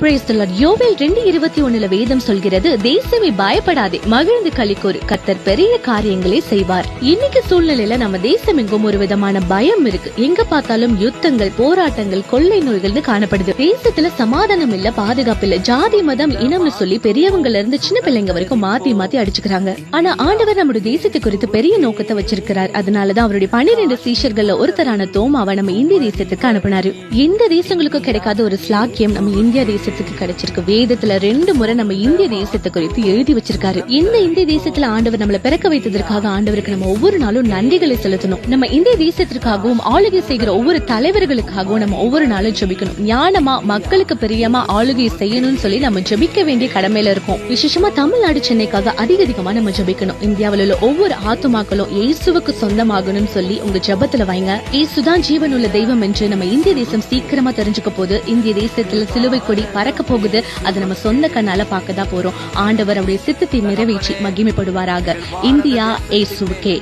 யோவேல் ரெண்டு இருபத்தி ஒண்ணுல வேதம் சொல்கிறது தேசமே பயப்படாதே மகிழ்ந்து களிக்கோரு. கத்தர் பெரிய காரியங்களை செய்வார். இன்னைக்கு சூழ்நிலையில நம்ம தேசம் எங்கும் ஒரு விதமான பயம் இருக்கு. எங்க பார்த்தாலும் யுத்தங்கள் போராட்டங்கள் கொள்ளை நோய்கள்னு காணப்படுது. தேசத்துல சமாதானம் இல்ல பாதுகாப்பு இல்ல. ஜாதி மதம் இனம்னு சொல்லி பெரியவங்கல இருந்து சின்ன பிள்ளைங்க வரைக்கும் மாத்தி மாத்தி அடிச்சுக்கிறாங்க. ஆனா ஆண்டவர் நம்முடைய தேசத்தை குறித்து பெரிய நோக்கத்தை வச்சிருக்கிறார். அதனாலதான் அவருடைய பன்னிரெண்டு சீஷர்கள்ல ஒருத்தரான தோமாவை நம்ம இந்திய தேசத்துக்கு அனுப்பினாரு. எந்த தேசங்களுக்கும் கிடைக்காத ஒரு ஸ்லாக்கியம் நம்ம இந்திய தேசத்துக்கு கிடைச்சிருக்கு. வேதத்துல ரெண்டு முறை நம்ம இந்திய தேசத்தை குறித்து எழுதி வச்சிருக்காரு. இந்த இந்திய தேசத்துல ஆண்டவர் நம்மளை பிறக்க வைத்ததற்காக ஆண்டவருக்கு நம்ம ஒவ்வொரு நாளும் நன்றிகளை செலுத்தணும். நம்ம இந்திய தேசத்திற்காகவும் ஆளுகை செய்கிற ஒவ்வொரு தலைவர்களுக்காகவும் நம்ம ஒவ்வொரு நாளும் ஜெபிக்கணும். ஞானமா மக்களுக்கு பிரியமா ஆளுகை செய்யணும்னு சொல்லி நம்ம ஜெபிக்க வேண்டிய கடமையில இருக்கோம். விசேஷமா தமிழ்நாடு சென்னைக்காக அதிக அதிகமா நம்ம ஜெபிக்கணும். இந்தியாவில உள்ள ஒவ்வொரு ஆத்துமாக்களும் இயேசுவுக்கு சொந்தமாகணும்னு சொல்லி உங்க ஜெபத்துல வைங்க. இயேசுதான் ஜீவனுள்ள தெய்வம் என்று நம்ம இந்திய தேசம் சீக்கிரமா தெரிஞ்சுக்க போது இந்திய தேசத்துல சிலுவை கொடி பறக்க போகுது. அதை நம்ம சொந்த கண்ணால பார்க்க தான் போறோம். ஆண்டவர் அவருடைய சித்தத்தை நிறைவேற்றி மகிமைப்படுவாராக. இந்தியா ஏசுவுக்கே.